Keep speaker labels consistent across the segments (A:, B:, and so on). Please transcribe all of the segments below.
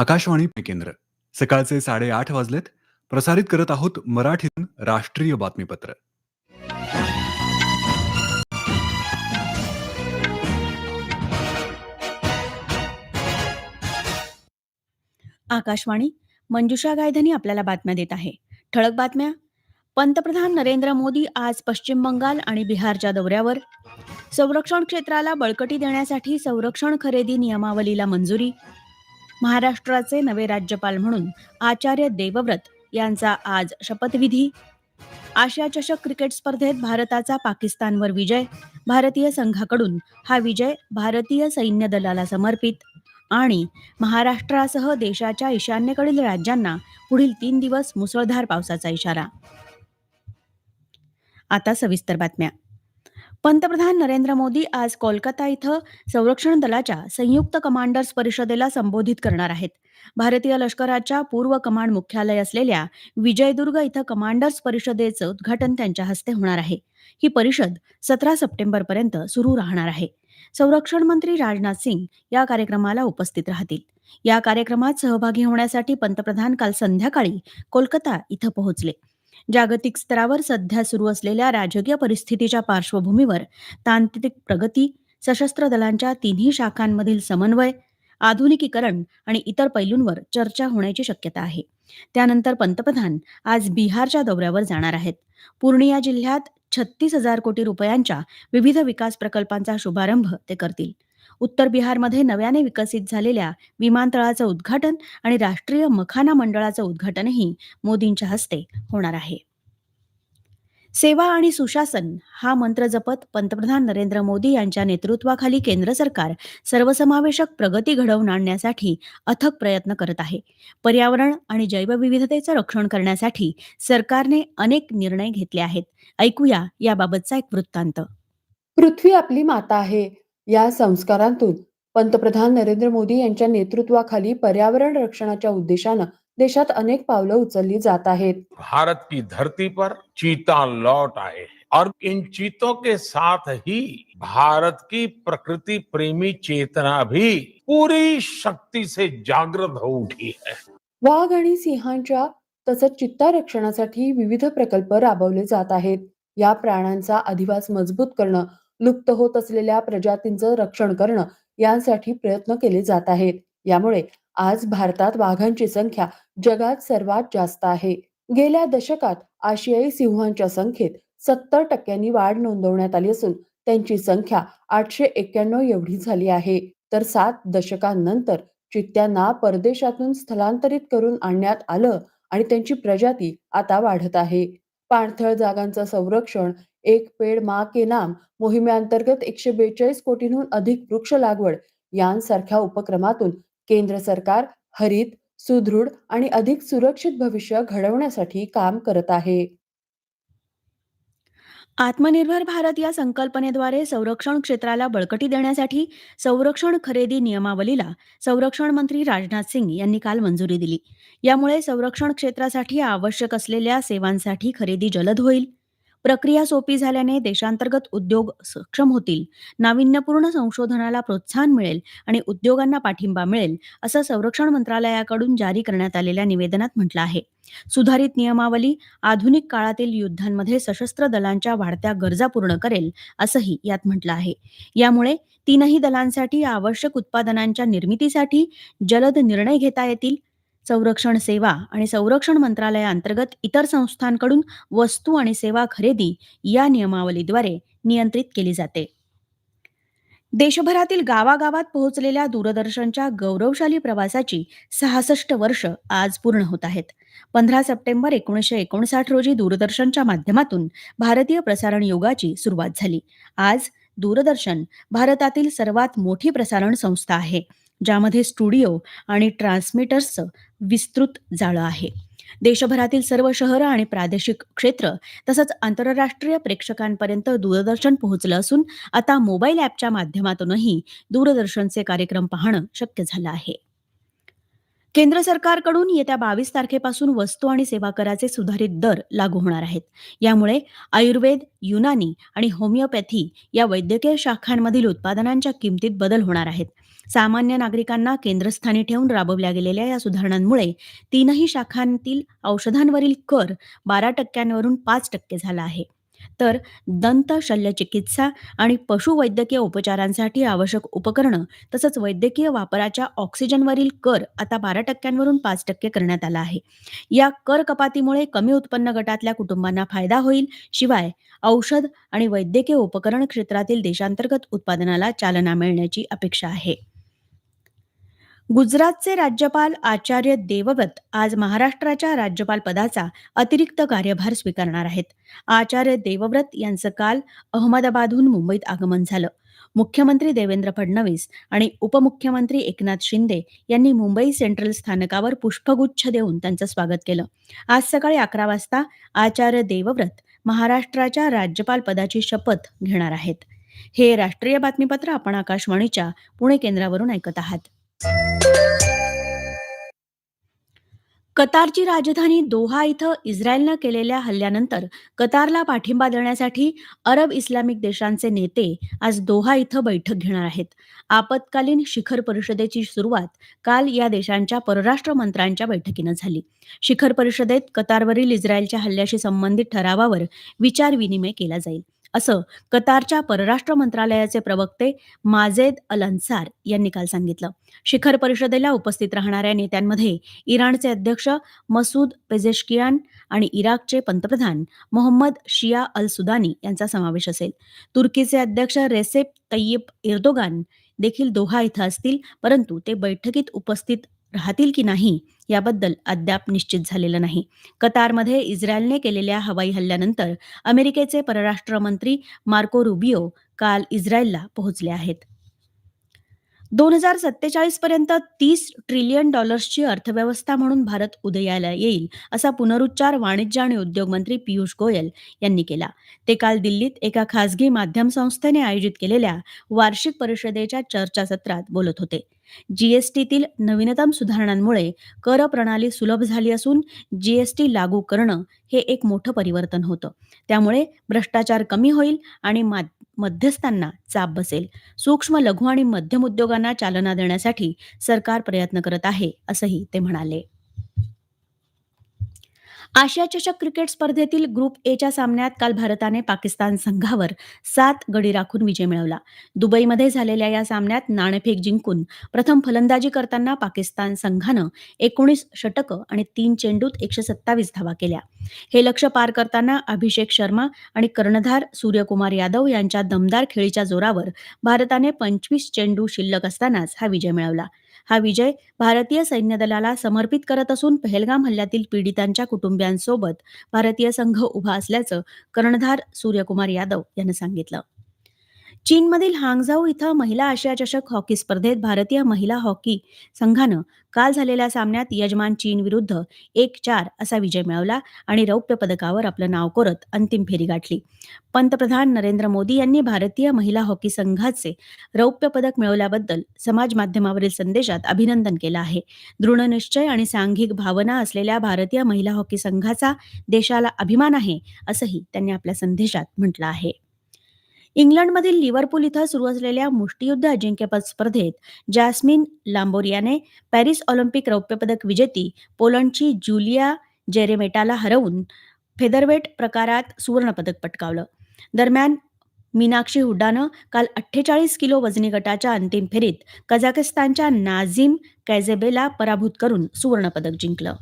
A: आकाशवाणी केंद्र सकाळचे साडेआठ वाजलेत प्रसारित करत आहोत मराठीतून राष्ट्रीय बातमीपत्र
B: आकाशवाणी मंजुषा गायधनी आपल्याला बातम्या देत आहे ठळक बातम्या पंतप्रधान नरेंद्र मोदी आज पश्चिम बंगाल आणि बिहारच्या दौऱ्यावर संरक्षण क्षेत्राला बळकटी देण्यासाठी संरक्षण खरेदी नियमावलीला मंजुरी महाराष्ट्राचे नवे राज्यपाल म्हणून आचार्य देवव्रत यांचा आज शपथविधी आशिया चषक क्रिकेट स्पर्धेत भारताचा पाकिस्तानवर विजय भारतीय संघाकडून हा विजय भारतीय सैन्य दलाला समर्पित आणि महाराष्ट्रासह देशाच्या ईशान्येकडील राज्यांना पुढील तीन दिवस मुसळधार पावसाचा इशारा आता सविस्तर बातम्या पंतप्रधान नरेंद्र मोदी आज कोलकाता इथं संरक्षण दलाच्या संयुक्त कमांडर्स परिषदेला संबोधित करणार आहेत. भारतीय लष्कराच्या पूर्व कमांड मुख्यालय असलेल्या विजयदुर्ग इथं कमांडर्स परिषदेचं उद्घाटन त्यांच्या हस्ते होणार आहे. ही परिषद सतरा पर्यंत सुरू राहणार आहे. संरक्षण मंत्री राजनाथ सिंग या कार्यक्रमाला उपस्थित राहतील. या कार्यक्रमात सहभागी होण्यासाठी पंतप्रधान काल संध्याकाळी कोलकाता इथं पोहोचले. जागतिक स्तरावर सध्या सुरू असलेल्या राजकीय परिस्थितीच्या पार्श्वभूमीवर तांत्रिक प्रगती सशस्त्र दलांच्या तिन्ही शाखांमधील समन्वय आधुनिकीकरण आणि इतर पैलूंवर चर्चा होण्याची शक्यता आहे त्यानंतर पंतप्रधान आज बिहारच्या दौऱ्यावर जाणार आहेत पूर्णिया जिल्ह्यात छत्तीस हजार कोटी रुपयांच्या विविध विकास प्रकल्पांचा शुभारंभ ते करतील उत्तर बिहारमध्ये नव्याने विकसित झालेल्या विमानतळाचं उद्घाटन आणि राष्ट्रीय मखाना मंडळाचं उद्घाटनही मोदींच्या हस्ते होणार आहे सेवा आणि सुशासन हा मंत्र जपत पंतप्रधान नरेंद्र मोदी यांच्या नेतृत्वाखाली केंद्र सरकार सर्वसमावेशक प्रगती घडवून आणण्यासाठी अथक प्रयत्न करत आहे पर्यावरण आणि जैवविविधतेचं रक्षण करण्यासाठी सरकारने अनेक निर्णय घेतले आहेत ऐकूया याबाबतचा एक वृत्तांत
C: पृथ्वी आपली माता आहे या संस्कारांतून पंतप्रधान नरेंद्र मोदी यांच्या नेतृत्वाखाली पर्यावरण रक्षणाच्या उद्देशानं देशात अनेक पावलं उचलली जात आहेत भारत
D: की धरती पर चीता लौट आहे और इन चीतों के साथ ही भारत की प्रकृति प्रेमी चेतना भी पूरी शक्ति से जागृत हो उठी है
C: वाघ आणि सिंहांच्या तसंच चित्ता रक्षणासाठी विविध प्रकल्प राबवले जात आहेत या प्राण्यांचा अधिवास मजबूत करणं लुप्त होत असलेल्या प्रजातींचं रक्षण करणं यांसाठी प्रयत्न केले जात आहेत यामुळे आज भारतात वाघांची संख्या जगात सर्वात जास्त आहे गेल्या दशकात आशियाई सिंहांच्या संख्येत सत्तर टक्क्यांनी वाढ नोंदवण्यात आली असून त्यांची संख्या आठशे एक्क्याण्णव एवढी झाली आहे तर सात दशकांनंतर चित्त्यांना परदेशातून स्थलांतरित करून आणण्यात आलं आणि त्यांची प्रजाती आता वाढत आहे पाणथळ जागांचं संरक्षण एक पेड मा के नाम मोहिमेअंतर्गत एकशे बेचाळीस कोटींहून अधिक वृक्ष लागवड यांसारख्या उपक्रमातून केंद्र सरकार हरित सुदृढ आणि अधिक सुरक्षित भविष्य घडवण्यासाठी काम करत आहे
B: आत्मनिर्भर भारत या संकल्पनेद्वारे संरक्षण क्षेत्राला बळकटी देण्यासाठी संरक्षण खरेदी नियमावलीला संरक्षण मंत्री राजनाथ सिंग यांनी काल मंजुरी दिली यामुळे संरक्षण क्षेत्रासाठी आवश्यक असलेल्या सेवांसाठी खरेदी जलद होईल प्रक्रिया सोपी झाल्याने देशांतर्गत उद्योग सक्षम होतील, नाविन्यपूर्ण संशोधनाला प्रोत्साहन मिळेल आणि उद्योगांना पाठिंबा मिळेल, असं संरक्षण मंत्रालयाकडून जारी करण्यात आलेल्या निवेदनात म्हटलं आहे. सुधारित नियमावली आधुनिक काळातील युद्धांमध्ये सशस्त्र दलांच्या वाढत्या गरजा पूर्ण करेल, असंही यात म्हटलं आहे. यामुळे तीनही दलांसाठी आवश्यक उत्पादनांच्या निर्मितीसाठी जलद निर्णय घेता येतील संरक्षण सेवा आणि संरक्षण मंत्रालयाअंतर्गत इतर संस्थांकडून वस्तू आणि सेवा खरेदी या नियमावलीद्वारे नियंत्रित केली जाते देशभरातील गावागावात पोहोचलेल्या दूरदर्शनच्या गौरवशाली प्रवासाची सहासष्ट वर्ष आज पूर्ण होत आहेत पंधरा सप्टेंबर एकोणीसशे एकोणसाठ रोजी दूरदर्शनच्या माध्यमातून भारतीय प्रसारण युगाची सुरुवात झाली आज दूरदर्शन भारतातील सर्वात मोठी प्रसारण संस्था आहे ज्यामध्ये स्टुडिओ आणि ट्रान्समीटर्सचं विस्तृत जाळं आहे देशभरातील सर्व शहरं आणि प्रादेशिक क्षेत्र तसंच आंतरराष्ट्रीय प्रेक्षकांपर्यंत दूरदर्शन पोहोचलं असून आता मोबाईल ऍपच्या माध्यमातूनही दूरदर्शनचे कार्यक्रम पाहणं शक्य झालं आहे केंद्र सरकारकडून येत्या बावीस तारखेपासून वस्तू आणि सेवा कराचे सुधारित दर लागू होणार आहेत यामुळे आयुर्वेद युनानी आणि होमिओपॅथी या वैद्यकीय शाखांमधील उत्पादनांच्या किमतीत बदल होणार आहेत सामान्य नागरिकांना केंद्रस्थानी ठेवून राबवल्या गेलेल्या या सुधारणांमुळे तीनही शाखांतील औषधांवरील कर बारा टक्क्यांवरून पाच टक्के झाला आहे तर दंत शल्यचिकित्सा आणि पशुवैद्यकीय उपचारांसाठी आवश्यक उपकरणं तसंच वैद्यकीय वापराच्या ऑक्सिजनवरील कर आता बारा टक्क्यांवरून पाच टक्के करण्यात आला आहे या कर कपातीमुळे कमी उत्पन्न गटातल्या कुटुंबांना फायदा होईल शिवाय औषध आणि वैद्यकीय उपकरण क्षेत्रातील देशांतर्गत उत्पादनाला चालना मिळण्याची अपेक्षा आहे गुजरातचे राज्यपाल आचार्य देवव्रत आज महाराष्ट्राच्या राज्यपाल पदाचा अतिरिक्त कार्यभार स्वीकारणार आहेत आचार्य देवव्रत यांचं काल अहमदाबादहून मुंबईत आगमन झालं मुख्यमंत्री देवेंद्र फडणवीस आणि उपमुख्यमंत्री एकनाथ शिंदे यांनी मुंबई सेंट्रल स्थानकावर पुष्पगुच्छ देऊन त्यांचं स्वागत केलं आज सकाळी अकरा वाजता आचार्य देवव्रत महाराष्ट्राच्या राज्यपाल पदाची शपथ घेणार आहेत हे राष्ट्रीय बातमीपत्र आपण आकाशवाणीच्या पुणे केंद्रावरून ऐकत आहात कतारची राजधानी दोहा इथं इस्रायलनं केलेल्या हल्ल्यानंतर कतारला पाठिंबा देण्यासाठी अरब इस्लामिक देशांचे नेते आज दोहा इथं बैठक घेणार आहेत आपत्कालीन शिखर परिषदेची सुरुवात काल या देशांच्या परराष्ट्र मंत्र्यांच्या बैठकीनं झाली शिखर परिषदेत कतारवरील इस्रायलच्या हल्ल्याशी संबंधित ठरावावर विचार विनिमय केला जाईल असं कतारच्या परराष्ट्र मंत्रालयाचे प्रवक्ते माजेद अल अन्सार यांनी काल सांगितलं शिखर परिषदेला उपस्थित राहणाऱ्या नेत्यांमध्ये इराणचे अध्यक्ष मसूद पेझेशकियान आणि इराकचे पंतप्रधान मोहम्मद शिया अल सुदानी यांचा समावेश असेल तुर्कीचे अध्यक्ष रेसेप तय्यब इर्दोगान देखील दोहा इथं असतील परंतु ते बैठकीत उपस्थित राहतील की नाही याबद्दल अद्याप निश्चित झालेलं नाही कतारमध्ये इस्रायलने केलेल्या हवाई हल्ल्यानंतर अमेरिकेचे परराष्ट्र मंत्री मार्को रुबिओ काल इस्रायलला पोहोचले आहेत दोन हजार सत्तेचाळीस पर्यंत तीस ट्रिलियन डॉलर्सची अर्थव्यवस्था म्हणून भारत उदयाला येईल असा पुनरुच्चार वाणिज्य आणि उद्योग मंत्री पियुष गोयल यांनी केला ते काल दिल्लीत एका खासगी माध्यम संस्थेने आयोजित केलेल्या वार्षिक परिषदेच्या चर्चासत्रात बोलत होते जीएसटीतील नवीनतम सुधारणांमुळे कर प्रणाली सुलभ झाली असून जीएसटी लागू करणं हे एक मोठं परिवर्तन होतं त्यामुळे भ्रष्टाचार कमी होईल आणि मध्यस्थांना चाप बसेल सूक्ष्म लघु आणि मध्यम उद्योगांना चालना देण्यासाठी सरकार प्रयत्न करत आहे असंही ते म्हणाले आशिया चषक क्रिकेट स्पर्धेतील ग्रुप एच्या सामन्यात काल भारताने पाकिस्तान संघावर सात गडी राखून विजय मिळवला दुबईमध्ये झालेल्या या सामन्यात नाणेफेक जिंकून प्रथम फलंदाजी करताना पाकिस्तान संघानं एकोणीस षटकं आणि तीन चेंडूत एकशे सत्तावीस धावा केल्या हे लक्ष पार करताना अभिषेक शर्मा आणि कर्णधार सूर्यकुमार यादव यांच्या दमदार खेळीच्या जोरावर भारताने पंचवीस चेंडू शिल्लक असतानाच हा विजय मिळवला हा विजय भारतीय सैन्य दलाला समर्पित करत असून पहलगाम हल्ल्यातील पीडितांच्या कुटुंबियांसोबत भारतीय संघ उभा असल्याचं कर्णधार सूर्यकुमार यादव यांनी सांगितलं चीनमधील हांगझाऊ इथं महिला आशिया चषक हॉकी स्पर्धेत भारतीय महिला हॉकी संघानं काल झालेल्या सामन्यात यजमान चीन विरुद्ध एक चार असा विजय मिळवला आणि रौप्य पदकावर आपलं नाव कोरत अंतिम फेरी गाठली पंतप्रधान नरेंद्र मोदी यांनी भारतीय महिला हॉकी संघाचे रौप्य पदक मिळवल्याबद्दल समाज माध्यमावरील संदेशात अभिनंदन केलं आहे दृढनिश्चय आणि सांघिक भावना असलेल्या भारतीय महिला हॉकी संघाचा देशाला अभिमान आहे असंही त्यांनी आपल्या संदेशात म्हटलं आहे इंग्लंडमधील लिव्हरपूल इथं सुरू असलेल्या मुष्टीयुद्ध अजिंक्यपद स्पर्धेत जास्मिन लांबोरियाने पॅरिस ऑलिम्पिक रौप्यपदक विजेती पोलंडची जुलिया जेरेमेटाला हरवून फेदरवेट प्रकारात सुवर्णपदक पटकावलं दरम्यान मीनाक्षी हुड्डानं काल अठ्ठेचाळीस किलो वजनी गटाच्या अंतिम फेरीत कझाकिस्तानच्या नाझिम कैझेबेला पराभूत करून सुवर्णपदक जिंकलं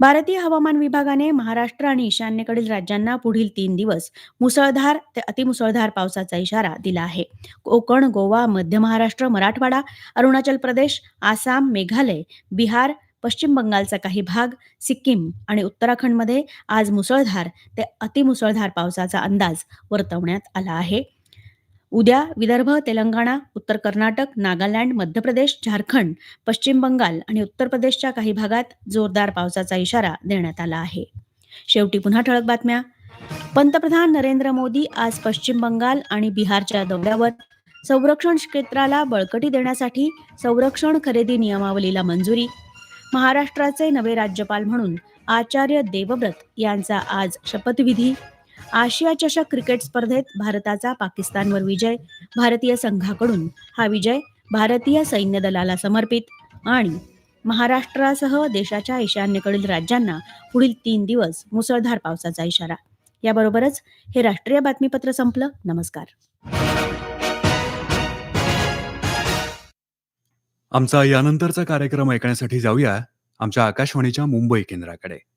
B: भारतीय हवामान विभागाने महाराष्ट्र आणि ईशान्येकडील राज्यांना पुढील तीन दिवस मुसळधार ते अतिमुसळधार पावसाचा इशारा दिला आहे कोकण गोवा मध्य महाराष्ट्र मराठवाडा अरुणाचल प्रदेश आसाम मेघालय बिहार पश्चिम बंगालचा काही भाग सिक्कीम आणि उत्तराखंडमध्ये आज मुसळधार ते अतिमुसळधार पावसाचा अंदाज वर्तवण्यात आला आहे उद्या विदर्भ तेलंगणा उत्तर कर्नाटक नागालँड मध्य प्रदेश झारखंड पश्चिम बंगाल आणि उत्तर प्रदेशच्या काही भागात जोरदार पावसाचा इशारा देण्यात आला आहे शेवटी पुन्हा ठळक बातम्या पंतप्रधान नरेंद्र मोदी आज पश्चिम बंगाल आणि बिहारच्या दौऱ्यावर संरक्षण क्षेत्राला बळकटी देण्यासाठी संरक्षण खरेदी नियमावलीला मंजुरी महाराष्ट्राचे नवे राज्यपाल म्हणून आचार्य देवव्रत यांचा आज शपथविधी आशिया चषक क्रिकेट स्पर्धेत भारताचा पाकिस्तानवर विजय भारतीय संघाकडून हा विजय भारतीय सैन्य दलाला समर्पित आणि महाराष्ट्रासह देशाच्या ईशान्येकडील राज्यांना पुढील तीन दिवस मुसळधार पावसाचा इशारा याबरोबरच हे राष्ट्रीय बातमीपत्र संपलं नमस्कार
A: आमचा यानंतरचा कार्यक्रम ऐकण्यासाठी जाऊया आमच्या आकाशवाणीच्या मुंबई केंद्राकडे